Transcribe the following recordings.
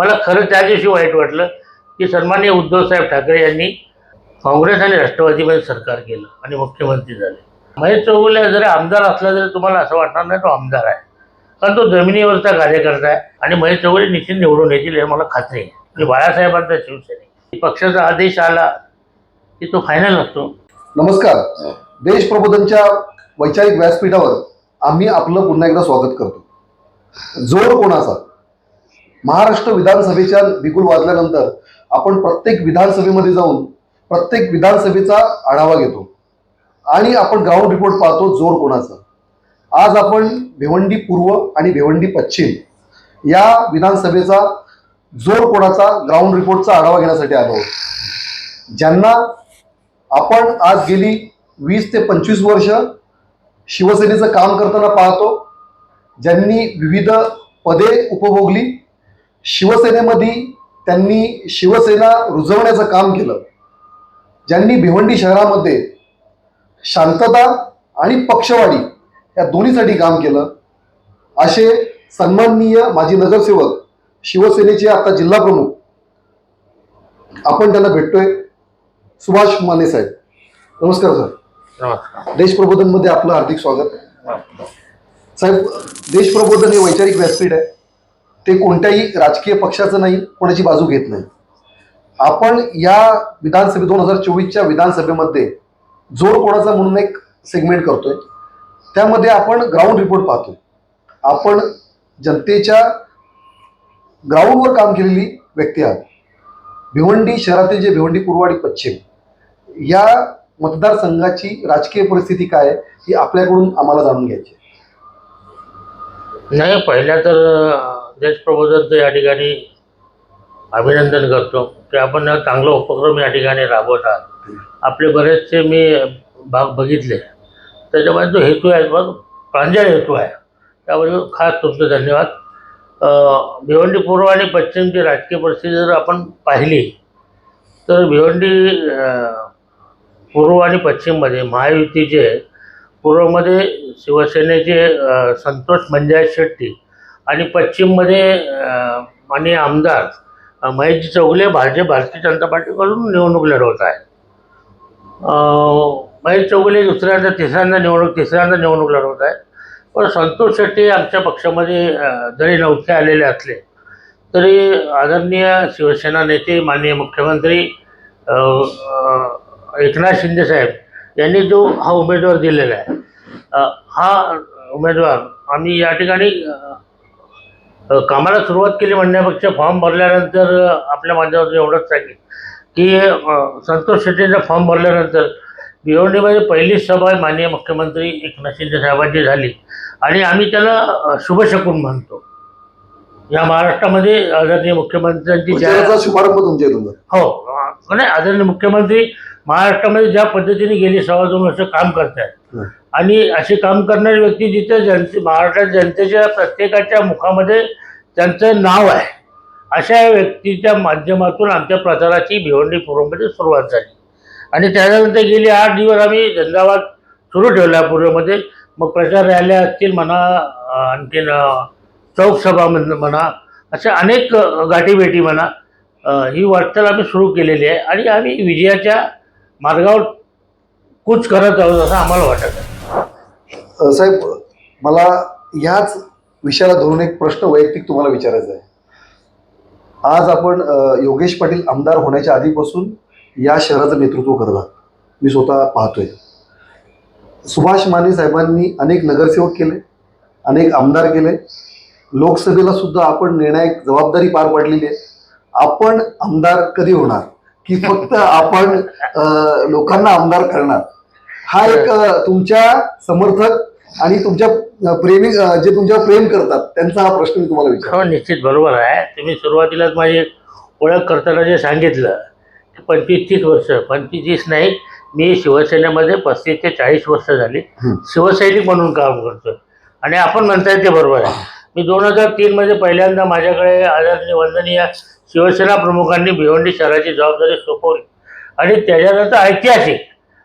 मला खरं त्या दिवशी वाईट वाटलं की सन्माननीय उद्धवसाहेब ठाकरे यांनी काँग्रेस आणि राष्ट्रवादीमध्ये सरकार केलं आणि मुख्यमंत्री झाले. महेश चौगुले जरी आमदार असला तरी तुम्हाला असं वाटणार नाही तो आमदार आहे. कारण तो जमिनीवरचा कार्यकर्ता आहे आणि महेश चौगुले निश्चित निवडून येतील हे मला खात्री आहे. आणि बाळासाहेबांचा शिवसेने. पक्षाचा आदेश आला की तो फायनल असतो. नमस्कार. देश प्रबोधनच्या वैचारिक व्यासपीठावर आम्ही आपलं पुन्हा एकदा स्वागत करतो. जोर कोणाचा? महाराष्ट्र विधानसभेच्या बिगुल वाजल्यानंतर आपण प्रत्येक विधानसभेमध्ये जाऊन प्रत्येक विधानसभेचा आढावा घेतो. आणि आपण ग्राउंड रिपोर्ट पाहतो जोर कोणाचा. आज आपण भिवंडी पूर्व आणि भिवंडी पश्चिम या विधानसभेचा जोर कोणाचा ग्राउंड रिपोर्टचा आढावा घेण्यासाठी आलो आहोत. ज्यांना आपण आज गेली वीस ते पंचवीस वर्ष शिवसेनेचं काम करताना पाहतो ज्यांनी विविध पदे उपभोगली शिवसेनेमध्ये त्यांनी शिवसेना रुजवण्याचं काम केलं. ज्यांनी भिवंडी शहरामध्ये शांतता आणि पक्षवाढी या दोन्हीसाठी काम केलं. असे सन्माननीय माजी नगरसेवक शिवसेनेचे आता जिल्हा प्रमुख आपण त्यांना भेटतोय. सुभाष माने साहेब. नमस्कार सर. देश प्रबोधनमध्ये आपलं हार्दिक स्वागत. साहेब देश प्रबोधन हे वैचारिक व्यासपीठ आहे. ते कोणत्याही राजकीय पक्षाचं नाही कोणाची बाजू घेत नाही. आपण या विधानसभे दोन हजार चोवीसच्या विधानसभेमध्ये जोर कोणाचा म्हणून एक सेगमेंट करतोय त्यामध्ये आपण ग्राउंड रिपोर्ट पाहतोय. आपण जनतेच्या ग्राउंडवर काम केलेली व्यक्ती आहात. भिवंडी शहरातील जे भिवंडी कुरवाडी पश्चिम या मतदारसंघाची राजकीय परिस्थिती काय आहे ही आपल्याकडून आम्हाला जाणून घ्यायची नाही पहिल्या तर अं, देश प्रबोधनचं या ठिकाणी अभिनंदन करतो की आपण चांगला उपक्रम या ठिकाणी राबवत आहात. आपले बरेचसे मी भाग बघितले. त्याच्यामध्ये जो हेतू आहे मग प्रांजळ हेतू आहे. त्याबद्दल खास तुमचं धन्यवाद. भिवंडी पूर्व आणि पश्चिमची राजकीय परिस्थिती जर आपण पाहिली तर भिवंडी पूर्व आणि पश्चिममध्ये महायुतीचे पूर्वमध्ये शिवसेनेचे संतोष मंजाय शेट्टी आणि पश्चिममध्ये माननीय आमदार महेश महेशजी चौगुले भारतीय भारतीय जनता पार्टीकडून निवडणूक लढवत आहे महेश चौगले दुसऱ्यांदा तिसऱ्यांदा निवडणूक तिसऱ्यांदा निवडणूक लढवत आहे पण संतोष शेट्टी आमच्या पक्षामध्ये जरी नव्हते आलेले असले तरी आदरणीय शिवसेना नेते माननीय मुख्यमंत्री एकनाथ शिंदे साहेब यांनी जो हा उमेदवार दिलेला आहे हा उमेदवार आम्ही या ठिकाणी कामाला सुरुवात केली म्हणण्यापेक्षा फॉर्म भरल्यानंतर आपल्या माझ्यावर एवढंच सांगेल की संतोष शेट्टीचा फॉर्म भरल्यानंतर भिवंडीमध्ये पहिलीच सभा माननीय मुख्यमंत्री एकनाथ शिंदे साहेबांची झाली. आणि आम्ही त्याला शुभशकून मानतो या महाराष्ट्रामध्ये आदरणीय मुख्यमंत्र्यांची. हो. नाही आदरणीय मुख्यमंत्री महाराष्ट्रामध्ये ज्या पद्धतीने गेली सव्वा दोन वर्ष काम करत आहेत आणि असे काम करणारी व्यक्ती जिथे जनते महाराष्ट्रात जनतेच्या प्रत्येकाच्या मुखामध्ये त्यांचं नाव आहे अशा व्यक्तीच्या माध्यमातून आमच्या प्रचाराची भिवंडी पूर्वमध्ये सुरुवात झाली. आणि त्यानंतर गेली आठ दिवस आम्ही झंझावात सुरू ठेवला पूर्वमध्ये. मग प्रचार रॅल्या असतील म्हणा आणखीन चौकसभा म्हण- म्हणा अशा अनेक गाठीभेटी म्हणा ही वाटचाल आम्ही सुरू केलेली आहे. आणि आम्ही विजयाच्या मार्गावर कूच करत आहोत असं आम्हाला वाटत आहे. साहेब मला याच विषयाला धरून एक प्रश्न वैयक्तिक तुम्हाला विचारायचा आहे. आज आपण योगेश पाटील आमदार होण्याच्या आधीपासून या शहराचं नेतृत्व करत आहात. मी स्वतः पाहतोय. सुभाष माने साहेबांनी अनेक नगरसेवक केले अनेक आमदार केले. लोकसभेला सुद्धा आपण निर्णायक जबाबदारी पार पाडलेली आहे. आपण आमदार कधी होणार? की फक्त आपण लोकांना आमदार करणार. हा एक तुमच्या समर्थक आणि तुमच्या प्रेमी जे तुमच्यावर प्रेम करतात त्यांचा हा प्रश्न मी तुम्हाला विचार हो निश्चित बरोबर आहे. तुम्ही सुरुवातीलाच माझी ओळख करताना जे सांगितलं की पंचवीस तीस वर्ष पंचवीस तीस नाही मी शिवसेनेमध्ये पस्तीस ते चाळीस वर्ष झाली. शिवसैनिक म्हणून काम करतो आणि आपण म्हणताय ते बरोबर आहे. मी दोन हजार तीनमध्ये पहिल्यांदा माझ्याकडे आदरणीय वंदनीय शिवसेना प्रमुखांनी भिवंडी शहराची जबाबदारी सोपवली. आणि त्याच्यानंतर ऐतिहासिक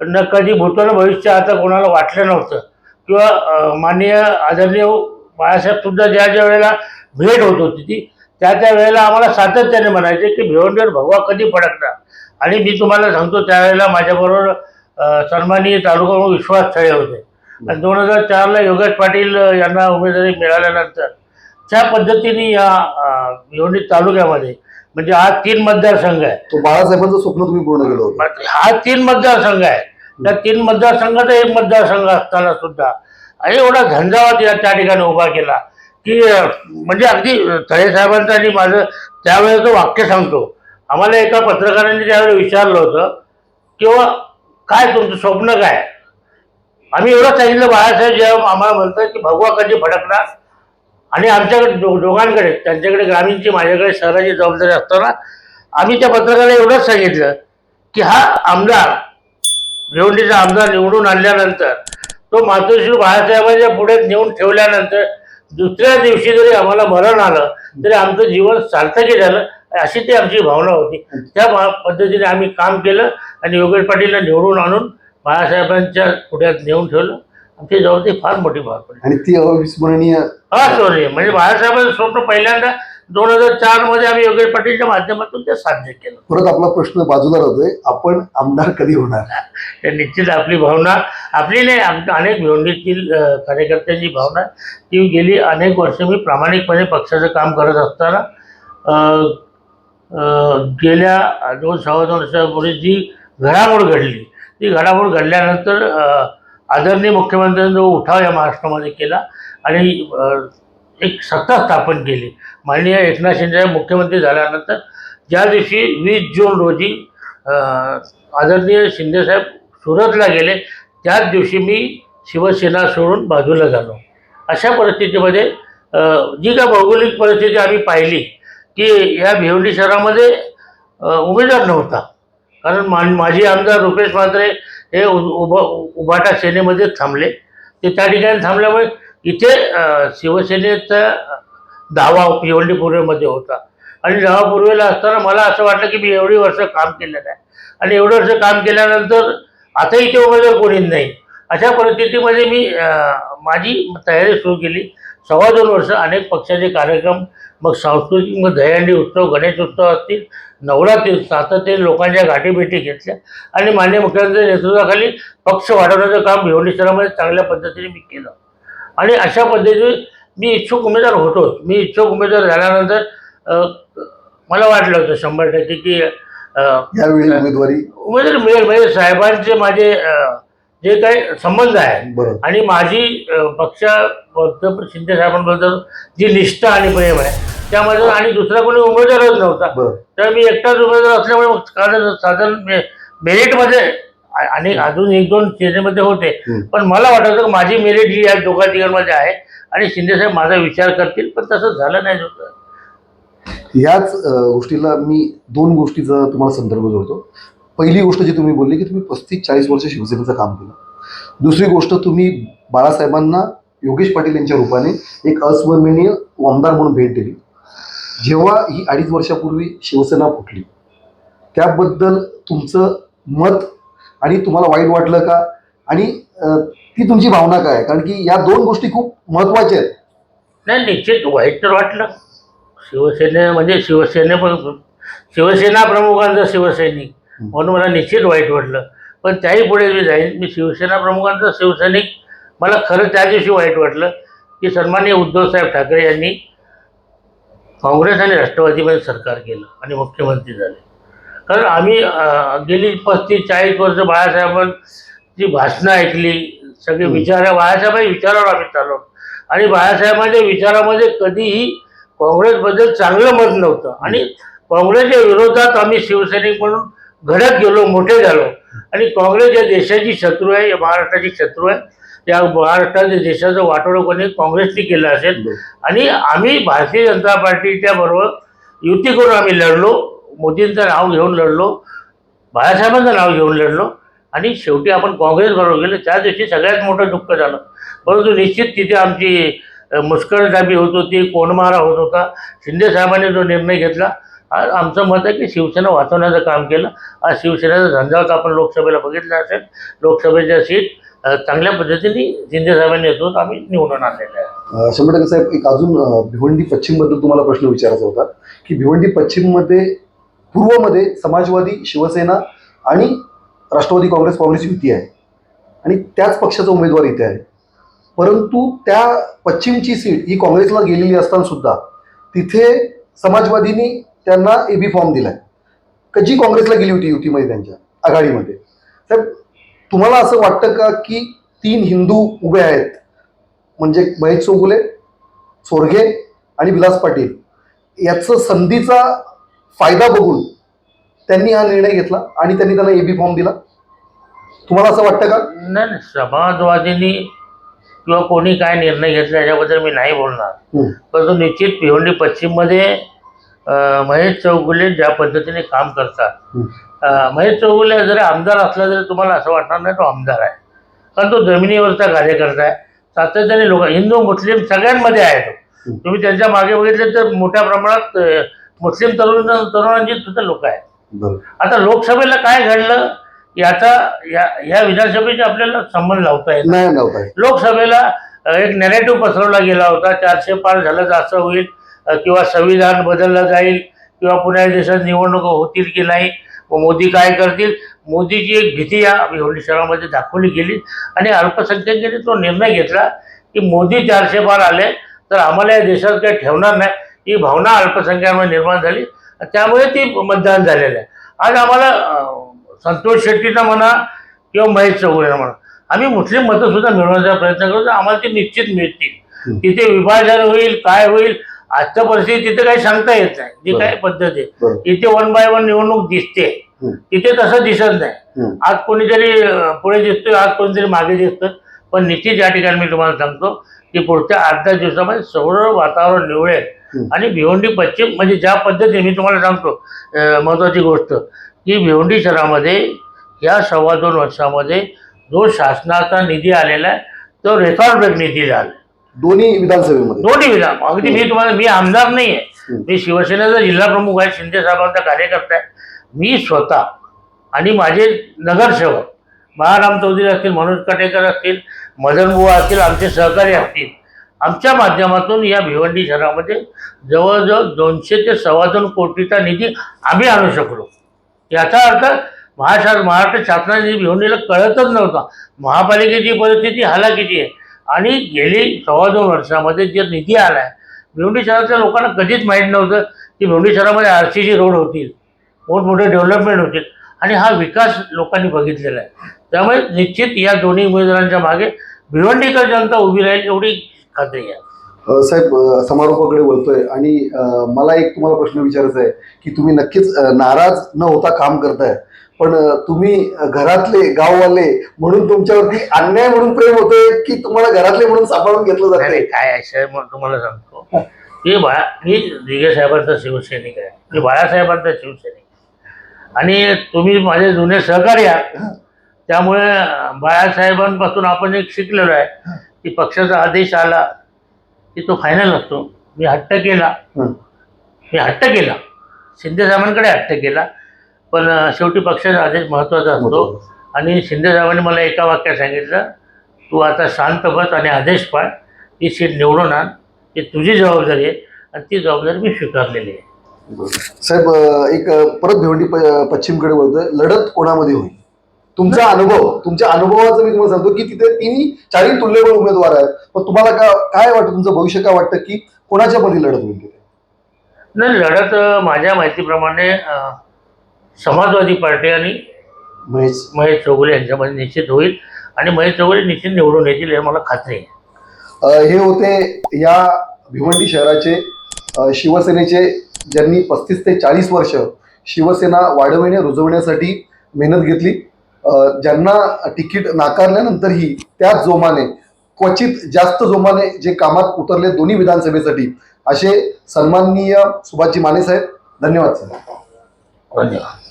न कधी भूतोन भविष्य आता कोणाला वाटलं नव्हतं. किंवा माननीय आदरणीय बाळासाहेबसुद्धा ज्या ज्या वेळेला भेट होत होती ती त्या त्या वेळेला आम्हाला सातत्याने म्हणायचे की भिवंडीवर भगवा कधी फडकणार? आणि मी तुम्हाला सांगतो त्यावेळेला माझ्याबरोबर सन्माननीय तालुका विश्वास ठळे होते. आणि दोन हजार चारला योगेश पाटील यांना उमेदवारी मिळाल्यानंतर त्या पद्धतीने या भिवंडी तालुक्यामध्ये म्हणजे हा तीन मतदारसंघ आहे. तो बाळासाहेबांचं स्वप्न तुम्ही पूर्ण केलं होतं. हा तीन मतदारसंघ आहे. त्या तीन मतदारसंघाचा एक मतदारसंघ असताना सुद्धा आणि एवढा झंझावात या त्या ठिकाणी उभा केला की म्हणजे अगदी तळे साहेबांचं आणि माझं त्यावेळेचं वाक्य सांगतो. आम्हाला एका पत्रकारांनी त्यावेळेला विचारलं होतं किंवा काय तुमचं स्वप्न काय? आम्ही एवढं सांगितलं बाळासाहेब जेव्हा आम्हाला म्हणतात की भगवा कधी फडकणार आणि आमच्याकडे दो दोघांकडे त्यांच्याकडे ग्रामीणची माझ्याकडे शहराची जबाबदारी असताना आम्ही त्या पत्रकाराला एवढंच सांगितलं की हा आमदार भिवंडीचा आमदार निवडून आणल्यानंतर तो मातोश्री बाळासाहेबांच्या पुढे नेऊन ठेवल्यानंतर दुसऱ्या दिवशी जरी आम्हाला मरण आलं तरी आमचं जीवन सार्थकी झालं अशी ती आमची भावना होती. त्या पद्धतीने आम्ही काम केलं आणि योगेश पाटीलला निवडून आणून बाळासाहेबांच्या पुढ्यात नेऊन ठेवलं. आमची जबाबदारी फार मोठी भाग पडली. आणि ती अविस्मरणीय हा सॉरी म्हणजे बाळासाहेबांचं स्वप्न पहिल्यांदा दोन हजार चारमध्ये आम्ही योगेश पाटीलच्या माध्यमातून ते साध्य केलं. परत आपला प्रश्न बाजूला राहतोय. आपण आमदार कधी होणार? तर निश्चित आपली भावना. आपली नाही आमच्या अनेक भिवंडीतील अ, कार्यकर्त्यांची भावना. ती गेली अनेक वर्ष मी प्रामाणिकपणे पक्षाचं काम करत असताना अ, अ, गेल्या दोन सव्वा दोन वर्षापूर्वी जी घडामोड घडली ती घडामोड घडल्यानंतर अ, आदरणीय मुख्यमंत्र्यांनी जो उठाव या महाराष्ट्रामध्ये केला आणि एक सत्ता स्थापन केली. माननीय एकनाथ शिंदे मुख्यमंत्री झाल्यानंतर ज्या दिवशी वीस जून रोजी आदरणीय शिंदेसाहेब सुरतला गेले त्याच दिवशी मी शिवसेना सोडून बाजूला झालो. अशा परिस्थितीमध्ये जी काय भौगोलिक परिस्थिती आम्ही पाहिली की या भिवंडी शहरामध्ये उमेदवार नव्हता. कारण मा माझी आमदार रुपेश म्हात्रे हे उभ उभा उभाटा सेनेमध्ये थांबले. ते त्या ठिकाणी थांबल्यामुळे इथे शिवसेनेचा दावा भिवंडी पूर्वेमध्ये होता. आणि दावा पूर्वेला असताना मला असं वाटलं की मी एवढी वर्ष काम केलेलं आहे आणि एवढं वर्ष काम केल्यानंतर आता इथे उमेदवार कोणीच नाही. अशा परिस्थितीमध्ये मी माझी तयारी सुरू केली. सव्वा दोन वर्ष अनेक पक्षाचे कार्यक्रम मग सांस्कृतिक मग दहीहंडी उत्सव गणेश उत्सव असतील नवरात्री सातत्याने लोकांच्या गाठीभेटी घेतल्या. आणि मान्य मुख्यमंत्री नेतृत्वाखाली पक्ष वाढवण्याचं काम भिवंडी शहरामध्ये चांगल्या पद्धतीने मी केलं. आणि अशा पद्धतीने मी इच्छुक उमेदवार होतोच. मी इच्छुक उमेदवार झाल्यानंतर मला वाटलं होतं शंभर टक्के की उमेदवारी? उमेदवारी मिळेल. म्हणजे साहेबांचे माझे जे काही संबंध बरोबर. आणि माझी पक्षाबद्दल शिंदे साहेबांबद्दल जी निष्ठा आणि प्रेम आहे त्यामध्ये आणि दुसरा कोणी उमेदवारच नव्हता. तर मी एकटाच उमेदवार असल्यामुळे मग साधारण मेरिटमध्ये आणि अजून एक दोन सेनेमध्ये होते. पण मला वाटत होतं की माझी मेरिट ही या दोघा तिघांमध्ये आहे आणि शिंदेसाहेब माझा विचार करतील पण तसं झालं नाही होतं अं, गोष्टीला मी दोन गोष्टीचा तुम्हाला संदर्भ जोडतो. पहिली गोष्ट जी तुम्ही बोलली की तुम्ही पस्तीस चाळीस वर्ष शिवसेनेचं काम केलं. दुसरी गोष्ट तुम्ही बाळासाहेबांना योगेश पाटील यांच्या रूपाने एक अस्मरणीय आमदार म्हणून भेट दिली. जेव्हा ही अडीच वर्षापूर्वी शिवसेना फुटली त्याबद्दल तुमचं मत आणि तुम्हाला वाईट वाटलं का? आणि ती तुमची भावना काय? कारण की या दोन गोष्टी खूप महत्त्वाच्या आहेत. नाही निश्चित वाईट तर वाटलं. शिवसेने म्हणजे शिवसेने शिवसेना प्रमुखांचा शिवसैनिक. म्हणून मला निश्चित वाईट वाटलं. पण त्याही पुढे मी जाईन. मी शिवसेना प्रमुखांचा शिवसैनिक मला खरं त्या दिवशी वाईट वाटलं की सन्माननीय उद्धवसाहेब ठाकरे यांनी काँग्रेस आणि राष्ट्रवादीमध्ये सरकार केलं आणि मुख्यमंत्री झाले. कारण आम्ही गेली पस्तीस चाळीस वर्ष बाळासाहेबांची भाषणं ऐकली सगळे. विचार बाळासाहेबांच्या विचारावर आम्ही चालवतो आणि बाळासाहेबांच्या विचारामध्ये कधीही काँग्रेसबद्दल चांगलं मत नव्हतं. आणि काँग्रेसच्या विरोधात आम्ही शिवसैनिक म्हणून घडत गेलो मोठे झालो. आणि काँग्रेस या देशाची शत्रू आहे या महाराष्ट्राची शत्रू आहे. या महाराष्ट्राच्या देशाचं वाटोळं कोणी काँग्रेसने केलं असेल. आणि आम्ही भारतीय जनता पार्टीच्या बरोबर युती करून आम्ही लढलो. मोदींचं नाव घेऊन लढलो. बाळासाहेबांचं नाव घेऊन लढलो. आणि शेवटी आपण काँग्रेसबरोबर गेलो. त्या दिवशी सगळ्यात मोठं दुःख झालं. परंतु निश्चित तिथे आमची मुस्कळदाबी होत होती कोणमारा होत होता. शिंदे साहेबांनी जो निर्णय घेतला. आमचं मत आहे की शिवसेना वाचवण्याचं काम केलं. आज शिवसेनेचा झंझावत आपण लोकसभेला बघितला असेल. लोकसभेच्या सीट चांगल्या पद्धतीने शिंदे साहेबांनी नेतृत्व आम्ही निवडून आणलेलं आहे. शंभर टक्के साहेब एक अजून भिवंडी पश्चिमबद्दल तुम्हाला प्रश्न विचारायचा होता की भिवंडी पश्चिममध्ये पूर्वमध्ये समाजवादी शिवसेना आणि राष्ट्रवादी काँग्रेस काँग्रेस युती आहे. आणि त्याच पक्षाचा उमेदवार इथे आहे. परंतु त्या पश्चिमची सीट ही काँग्रेसला गेलेली असताना सुद्धा तिथे समाजवादींनी त्यांना एबी फॉर्म दिलाय. का जी काँग्रेसला गेली होती युतीमध्ये त्यांच्या आघाडीमध्ये. साहेब तुम्हाला असं वाटतं का की तीन हिंदू उभे आहेत? म्हणजे महेश चौगुले सोरगे आणि विलास पाटील. याचं संधीचा फायदा बघून त्यांनी हा निर्णय घेतला आणि त्यांनी त्यांना एबी फॉर्म दिला. तुम्हाला असं वाटतं का? नाही समाजवादींनी किंवा कोणी काय निर्णय घेतला याच्याबद्दल मी नाही बोलणार. परंतु निश्चित भिवंडी पश्चिममध्ये महेश चौगुले ज्या पद्धतीने काम करतात. महेश चौगुले जरी आमदार असला तरी तुम्हाला असं वाटणार नाही तो आमदार आहे. कारण तो जमिनीवरचा कार्यकर्ता आहे. सातत्याने लोक हिंदू मुस्लिम सगळ्यांमध्ये आहे तो. तुम्ही त्यांच्या मागे बघितले तर मोठ्या प्रमाणात मुस्लिम तरुण तरुणांची सुद्धा लोक आहेत. आता लोकसभेला काय घडलं? याचा या या विधानसभेचे आपल्याला संबंध लावता येत नाही. लोकसभेला एक नॅरेटिव्ह पसरवला गेला होता. चारशे पार झालं तर असं होईल. किंवा संविधान बदललं जाईल किंवा पुण्या देशात निवडणुका होतील की नाही व मोदी काय करतील? मोदीची एक भीती या भिवंडी शहरामध्ये दाखवली गेली आणि अल्पसंख्याकांनी तो निर्णय घेतला की मोदी चारशे पार आले तर आम्हाला या देशात काही ठेवणार नाही. ही भावना अल्पसंख्यामध्ये निर्माण झाली त्यामुळे ती मतदान झालेलं आहे. आज आम्हाला संतोष शेट्टीनं म्हणा किंवा महेश चौगुलेनं म्हणा आम्ही मुस्लिम मतं सुद्धा मिळवण्याचा प्रयत्न करतो. आम्हाला ती निश्चित मिळतील. तिथे विभाजन होईल काय होईल आजच्या परिस्थिती तिथे काही सांगता येत नाही. जी काय पद्धत. आहे इथे वन बाय वन निवडणूक दिसते. तिथे तसं दिसत नाही. आज कोणीतरी पुढे दिसतोय आज कोणीतरी मागे दिसतं पण निश्चित या ठिकाणी मी तुम्हाला सांगतो की पुढच्या आठ दहा दिवसामध्ये सगळं वातावरण निवडेल. आणि भिवंडी पश्चिम म्हणजे ज्या पद्धतीने मी तुम्हाला सांगतो अं, महत्त्वाची गोष्ट की भिवंडी शहरामध्ये या सव्वा दोन वर्षामध्ये जो शासनाचा निधी आलेला आहे तो रेकॉर्ड ब्रेक निधी झाला. दोन्ही विधानसभेमध्ये. दोन्ही विधान अगदी मी तुम्हाला मी आमदार नाही आहे. मी शिवसेनेचा जिल्हा प्रमुख आहे शिंदे साहेबांचा कार्यकर्ता आहे. मी स्वतः आणि माझे नगरसेवक महाराम चौधरी असतील मनोज काटेकर असतील मदन बुवा असतील आमचे सहकारी असतील आमच्या माध्यमातून या भिवंडी शहरामध्ये जवळजवळ दोनशे ते सव्वा दोन कोटीचा निधी आम्ही आणू शकलो. याचा अर्थ महाशा महाराष्ट्र शासनाने भिवंडीला कळतच नव्हता. महापालिकेची परिस्थिती हालाकीची आहे. आणि गेली सव्वा दोन वर्षामध्ये जे निधी आला आहे भिवंडी शहरातल्या लोकांना कधीच माहीत नव्हतं की भिवंडी शहरामध्ये आर सी सी रोड होतील मोठमोठे डेव्हलपमेंट होतील. आणि हा विकास लोकांनी बघितलेला आहे. त्यामुळे निश्चित या दोन्ही उमेदवारांच्या मागे भिवंडीकर जनता उभी राहील एवढी खात्री आहे. साहेब समारोपाकडे बोलतोय आणि मला एक तुम्हाला प्रश्न विचारायचा आहे की तुम्ही नक्कीच नाराज न होता काम करताय. पण तुम्ही घरातले गाववाले म्हणून तुमच्यावरती अन्याय म्हणून प्रेम होतोय की तुम्हाला घरातले म्हणून सांभाळून घेतलं जातंय? नाही, काय साहेब म्हणून तुम्हाला सांगतो. मी बाळा मी दिघे साहेबांचा शिवसैनिक आहे. मी बाळासाहेबांचा शिवसैनिक. आणि तुम्ही माझे जुने सहकारी आहात. त्यामुळे बाळासाहेबांपासून आपण एक शिकलेलो आहे की पक्षाचा आदेश आला की तो फायनल असतो. मी हट्ट केला. हं. मी हट्ट केला. शिंदे साहेबांकडे हट्ट केला. पण शेवटी पक्षाचा आदेश महत्त्वाचा असतो. आणि शिंदे साहेबांनी मला एका वाक्यात सांगितलं तू आता शांत बस आणि आदेश पाळ. ही सीट निवडून आण. ही तुझी जबाबदारी आहे आणि ती जबाबदारी मी स्वीकारलेली आहे. साहेब एक परत भिवंडी प- पश्चिमकडे बोलतोय लढत कोणामध्ये होईल? तुमचा अनुभव तुमच्या अनुभवाचं मी तुम्हाला सांगतो की तिथे तिन्ही चारही तुल्यबळ उमेदवार आहेत. पण तुम्हाला का काय वाटतं? तुमचं भविष्य काय वाटतं की कोणाच्या मध्ये लढत होईल तिथे? नाही लढत माझ्या माहितीप्रमाणे समाजवादी पार्टी आणि महेश महेश चौगुले यांच्यामध्ये निश्चित होईल आणि महेश चौगुले निश्चित निवडून येतील हे मला खात्री आहे. हे होते या भिवंडी शहराचे अ, शिवसेनेचे ज्यांनी पस्तीस ते चाळीस वर्ष शिवसेना वाढविणे रुजवण्यासाठी मेहनत घेतली. अ, ज्यांना तिकीट नाकारल्यानंतरही त्याच जोमाने क्वचित जास्त जोमाने जे कामात उतरले दोन्ही विधानसभेसाठी असे सन्माननीय सुभाषजी माने साहेब धन्यवाद सर. धन्यवाद.